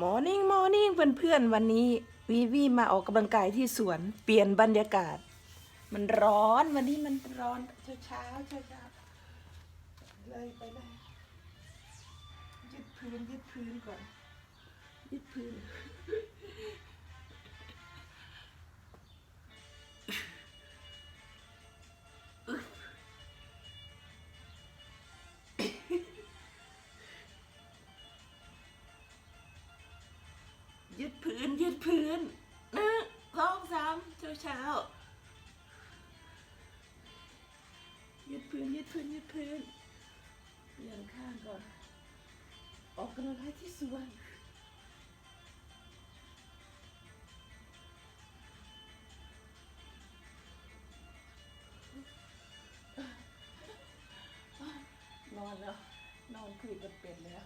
มอร์นิ่งมอร์นิ่งเพื่อนๆ วันนี้วีวีมาออกกำลังกายที่สวน เปลี่ยนบรรยากาศ มันร้อนวันนี้มันร้อนเช้าเช้าเช้าเช้าเลยไปเลยยึดพื้นยึดพื้นก่อนยึดพื้น ยืดพื้นยืดพื้นหนึ่งสองสามเช้าเช้ายืดพื้นยืดพื้นยืดพื้นเปลี่ยนข้างก่อน ออกกำลังกายที่สวนนอนแล้ว นอนคุยกับเป็ดแล้ว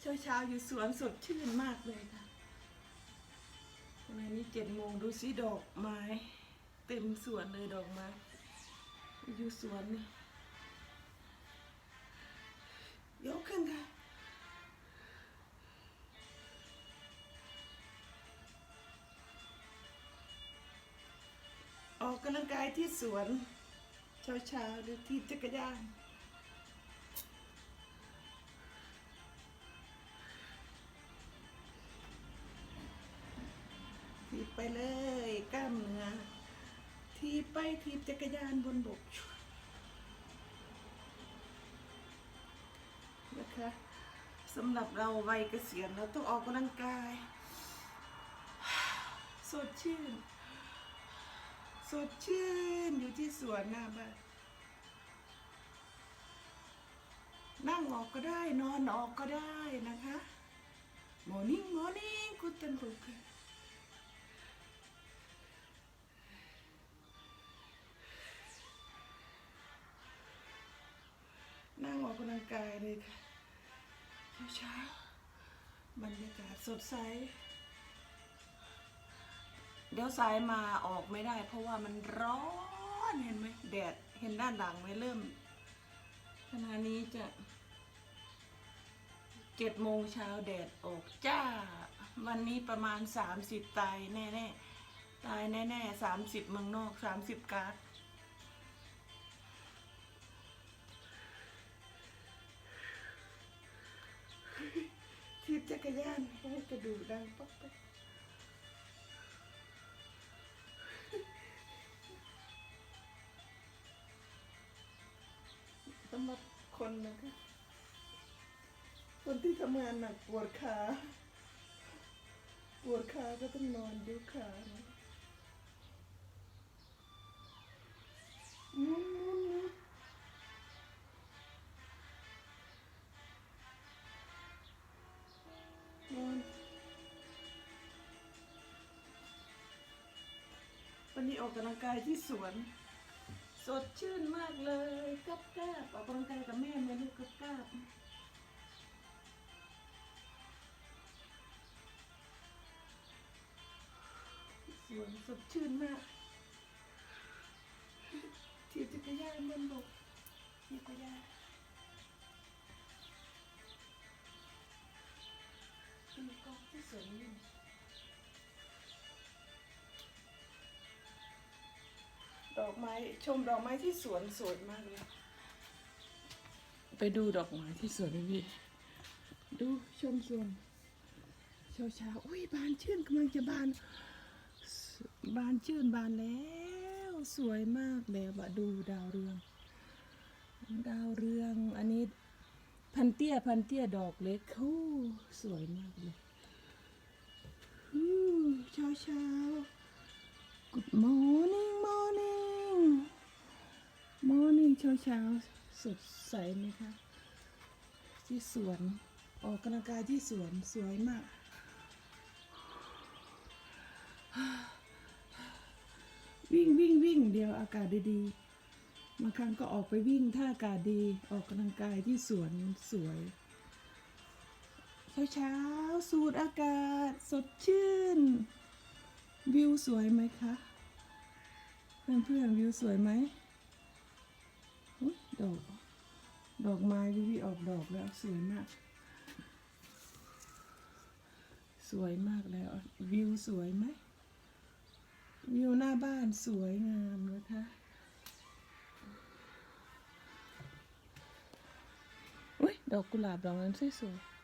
เช้าเช้าๆอยู่สวนสดชื่นมากเลยค่ะวันนี้เจ็ดโมงดูสิดอกไม้ เต็มสวนเลยดอกไม้ อยู่สวนนี่ยกขึ้นค่ะออกกำลังกายที่สวนเช้าเช้าๆดูที่จักรยาน ไปเลยกล้ามเนื้อทีไปทีจักรยานบนบกนะคะสำหรับเราวัยเกษียณเราต้องออกกำลังกาย สดชื่น สดชื่นอยู่ที่สวนหน้าบ้านนั่งออกก็ได้นอนออกก็ได้นะคะ Morning morning guten Morgen นั่งกลังกายเลยค่ะเช้าบรรยากาศสดใส เดี๋ยวสายมาออกไม่ได้ เพราะว่ามันร้อนเห็นไหมแดดเห็นด้านหลังไหมเริ่มขณะนี้จะเจ็ดโมงเช้าแดดออกจ้า วันนี้ประมาณสามสิบตายแน่ๆตายแน่ๆสามสิบเมืองนอกสามสิบการ์ด ยานให้กระดูกดังป๊อกป๊อกสำหรับคนนะคะ คนที่ทำงานหนักปวดขา ปวดขาก็ต้องนอนดูขานะ ออกกำลังกายที่สวน สดชื่นมากเลยกับกาบออกกำลังกายกับแม่ไหมลูกกับกาบสวนสดชื่นมากถีบจักรยานบนบกถีบจักรยานมีกองที่สวนอยู่ ดอกไม้ชมดอกไม้ที่สวนสวยมากเลย ไปดูดอกไม้ที่สวนพี่ ดูชมสวนเช้าเช้าอุ้ยบานชื่นกำลังจะบาน บานชื่นบานแล้วสวยมากเลยบะดูดาวเรือง ดาวเรืองอันนี้พันเตี้ยพันเตี้ยดอกเล็กคู่สวยมาก เช้าสดใสไหมคะ ที่สวน ออกกำลังกายที่สวนสวยมาก วิ่งวิ่งวิ่งเดียวอากาศดีๆบางครั้งก็ออกไปวิ่งถ้าอากาศดีออกกำลังกายที่สวนสวยเช้าเช้าสูดอากาศสดชื่น วิวสวยไหมคะ เพื่อนเพื่อนวิวสวยไหม ดอก ดอกไม้วิวีออกดอกแล้วสวยมาก สวยมากแล้ว วิวสวยไหมวิวหน้าบ้านสวยงามนะคะอุ้ยดอกกุหลาบดอกนั้นสวยๆ